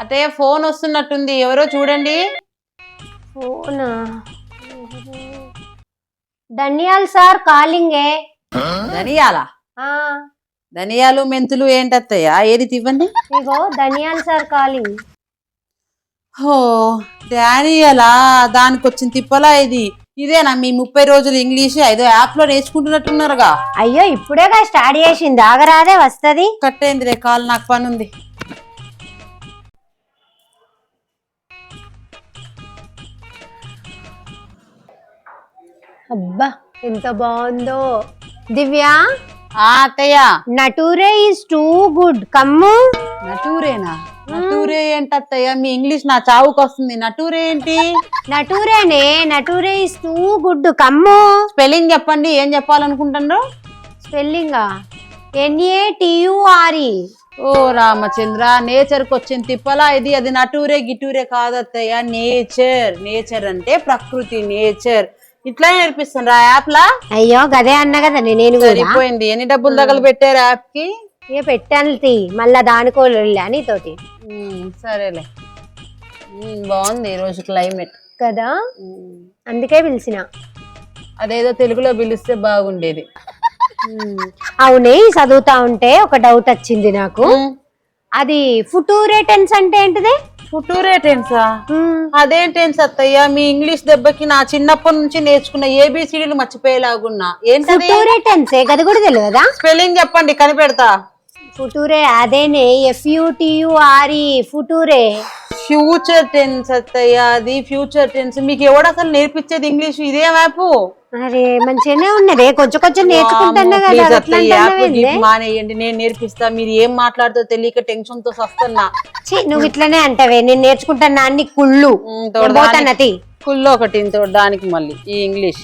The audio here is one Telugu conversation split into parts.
అత్తయ్య ఫోన్ వస్తున్నట్టుంది. ఎవరో చూడండి. ఫోనా? Daniel sir calling. ఏ ధనియాలా? ఆ, ధనియాలు మెంతులు ఏంటత్తయ్య? ఏది తివ్వండి? ఇగో ధన్యాల్ సార్ కాలింగ్. హో డానియలా దానికి వచ్చిన తిప్పలా ఇది. ఇదేనా? మీ ముప్పై రోజులు ఇంగ్లీష్. ఏదో యాప్లో నేర్చుకుంటున్నట్టున్నారుగా. అయ్యో ఇప్పుడేగా స్టార్ట్ చేసింది. ఆగరాదే వస్తది. కట్టేంది రే కాలు నాకు పని ఉంది అబ్బా ఎంత బాగుందో. దివ్య అత్తయ్య నటూరే ఈస్ టూ గుడ్. కమ్ము. నటూరేనా? నటూరే ఏంటి అత్తయ్య? మీ ఇంగ్లీష్ నా చావుకు వస్తుంది. నటూరే ఏంటి? నటూరేనే నటూరే ఈస్ టూ గుడ్. కమ్ము. స్పెల్లింగ్ చెప్పండి ఏం చెప్పాలనుకుంటున్నారు? స్పెల్లింగ్? ఎన్ఏ టియుఆర్ఈ ఓ రామచంద్ర నేచర్కి వచ్చిన తిప్పలా ఇది. అది నటూరే గిటూరే కాదత్తయ్య నేచర్. నేచర్ అంటే ప్రకృతి నేచర్. ఇట్లా నేర్పిస్తుండ్రా యాప్ లా? అయ్యో గదే అన్న కదా నేను కూడా. సరిపోయింది. ఎన్ని డబ్బులు తగలు పెట్టారు యాప్కి? ఇక పెట్టాను తీ మళ్ళా దానికో అని తోటి ఉమ్, సరేలే. ఉమ్, బాగుంది ఈ రోజు క్లైమేట్ కదా? అందుకే పిలిచిన. అదేదో తెలుగులో పిలిస్తే బాగుండేది. అవునే చదువుతా ఉంటే ఒక డౌట్ వచ్చింది నాకు. అది ఫుటూరే టెన్స్ అంటే ఏంటిది? ఫుటూరే టెన్సా? అదేం టెన్స్ అత్తయ్య? మీ ఇంగ్లీష్ దెబ్బకి నా చిన్నప్పటి నుంచి నేర్చుకున్న ఏబిసిడీలు మర్చిపోయేలాగున్నా. ఏంటది? ఫుటూరే టెన్స్? కూడా తెలియదా స్పెల్లింగ్ చెప్పండి కనిపెడతా. ఫుటూరే అదేనే ఎఫ్యుటియుఆర్ఈ ఫుటూరే ఫ్యూచర్ టెన్స్ అత్తయ్య అది ఫ్యూచర్ టెన్స్ మీకు ఎవడు అసలు నేర్పించేది ఇంగ్లీష్? ఇదే యాప్ అరే మంచిగానే ఉన్నదే. కొంచెం కొంచెం నేర్చుకుంటున్నా కదా అట్లా? మానేయండి నేను నేర్పిస్తా. మీరు ఏం మాట్లాడుతో తెలియక టెన్షన్తో వస్తున్నా ఛీ, నువ్వు ఇట్లనే అంటావే. నేను నేర్చుకుంటున్నా అన్ని కుళ్ళు? నేను పోతాను తీ. కుల్లో ఒకటి దానికి మళ్ళీ. ఈ ఇంగ్లీష్.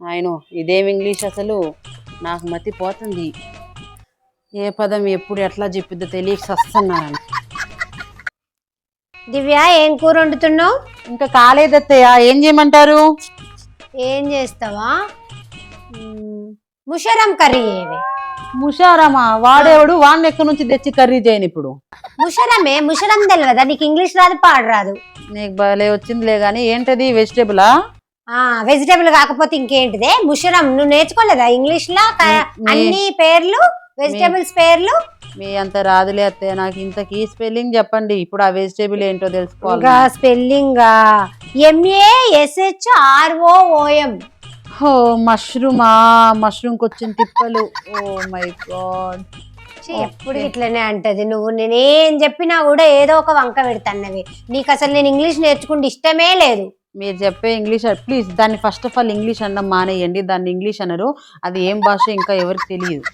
ఆయన ఇదేం ఇంగ్లీష్ అసలు? నాకు మతి పోతుంది. ఏ పదం ఎప్పుడు ఎట్లా చెప్పిద్దో తెలియక వస్తున్నాను దివ్య ఏం కూర వండుతున్నావు? ఇంకా కాలేదత్తయ్య. ఏం చేయమంటారు? ఏం చేస్తావా? ముషరం కర్రీ ఏవి ముషారమా? వాడేవాడు వాడిని ఎక్కడి నుంచి తెచ్చి కర్రీ చేయను ఇప్పుడు? ముషరమే? ముషరం తెలియదా నీకు ఇంగ్లీష్ రాదు పాడు రాదు. నీకు భలే వచ్చిందిలే గానీ ఏంటది? వెజిటేబులా? ఆ వెజిటేబుల్ కాకపోతే ఇంకేంటిదే? ముషరం. నువ్వు నేర్చుకోలేదా ఇంగ్లీష్లో క- అన్ని పేర్లు వెజిటేబుల్స్ పేర్లు? మీ అంత రాదులే అత్తయ్య నాకు ఇంతకీ స్పెల్లింగ్ చెప్పండి. ఇప్పుడు ఆ వెజిటేబుల్ ఏంటో తెలుసుకోవాలి. Spelling? M A S H R O O M ఓ మష్రూమా మష్రూమ్కి వచ్చిన తిప్పలు. Oh my god. ఎప్పుడు ఇట్లనే అంటది నువ్వు. నేనేం చెప్పినా కూడా ఏదో ఒక వంక పెడతాన్నవి. నీకు అసలు నేను ఇంగ్లీష్ నేర్చుకుంటే ఇష్టమే లేదు. మీరు చెప్పే ఇంగ్లీష్ ప్లీజ్ దాన్ని ఫస్ట్ ఆఫ్ ఆల్ ఇంగ్లీష్ అనడం మానేయండి. దాన్ని ఇంగ్లీష్ అనరు. అది ఏం భాష ఇంకా ఎవరికి తెలియదు.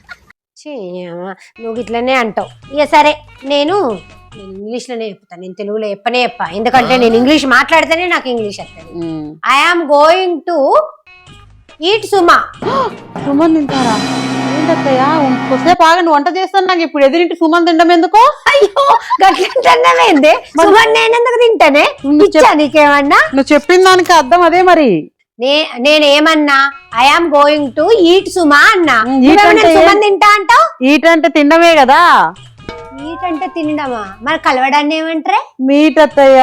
అమ్మ, నువ్వు ఇట్లనే అంటావు. ఇక సరే నేను నేను ఇంగ్లీష్లోనే చెప్తాను నేను తెలుగులో చెప్పనే చెప్పా. ఎందుకంటే నేను ఇంగ్లీష్ మాట్లాడితేనే నాకు ఇంగ్లీష్ వస్తుంది. I am going to eat సుమా. సుమన్ తింటారా? ఏంటత్తయ్య? కొద్దిసేపు ఆగండి వంట చేస్తాను నాకు ఇప్పుడు. ఎదురింటి సుమన్ తినడం ఎందుకు? అయ్యో గట్లంటేంది సుమన్ నేను ఎందుకు తింటానే? నీకేమన్నా? నువ్వు చెప్పిన దానికి అర్థం అదే మరి. నే నేనేమన్నా I am going to eat సుమా అన్నా. సుమన్ తింటా అంటావు? ఈట్ అంటే తినడమే కదా. ఈట్ అంటే తినడమా? మరి కలవడాన్ని ఏమంటారే? మీట్ అత్తయ్య.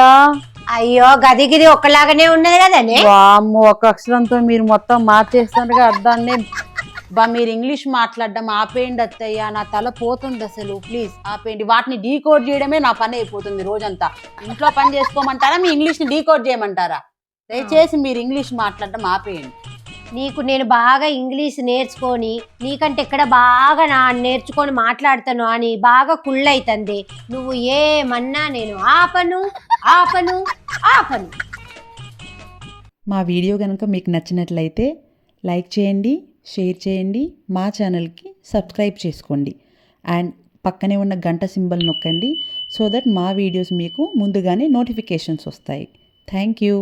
అయ్యో గది గిది ఒకలాగానే ఉన్నది కదనే వామ్మో ఒక అక్షరంతో మీరు మొత్తం మార్చేస్తారుగా అర్థాన్ని. బా మీరు ఇంగ్లీష్ మాట్లాడడం ఆపేయండి అత్తయ్య. నా తల పోతుంది అసలు ప్లీజ్ ఆపేయండి. వాటిని డీకోడ్ చేయడమే నా పని అయిపోతుంది రోజంతా. ఇంట్లో పని చేసుకోమంటారా? మీ ఇంగ్లీష్ని డీకోడ్ చేయమంటారా? దయచేసి మీరు ఇంగ్లీష్ మాట్లాడడం ఆపేయండి. నీకు నేను బాగా ఇంగ్లీష్ నేర్చుకొని నీకంటే ఎక్కడ బాగా నా నేర్చుకొని మాట్లాడతాను అని బాగా కుళ్ళైతుంది. నువ్వు ఏమన్నా నేను ఆపను ఆపను ఆపను. మా వీడియో కనుక మీకు నచ్చినట్లయితే లైక్ చేయండి షేర్ చేయండి మా ఛానల్కి సబ్స్క్రైబ్ చేసుకోండి. అండ్ పక్కనే ఉన్న గంట సింబల్ నొక్కండి సో దట్ మా వీడియోస్ మీకు ముందుగానే నోటిఫికేషన్స్ వస్తాయి. Thank you.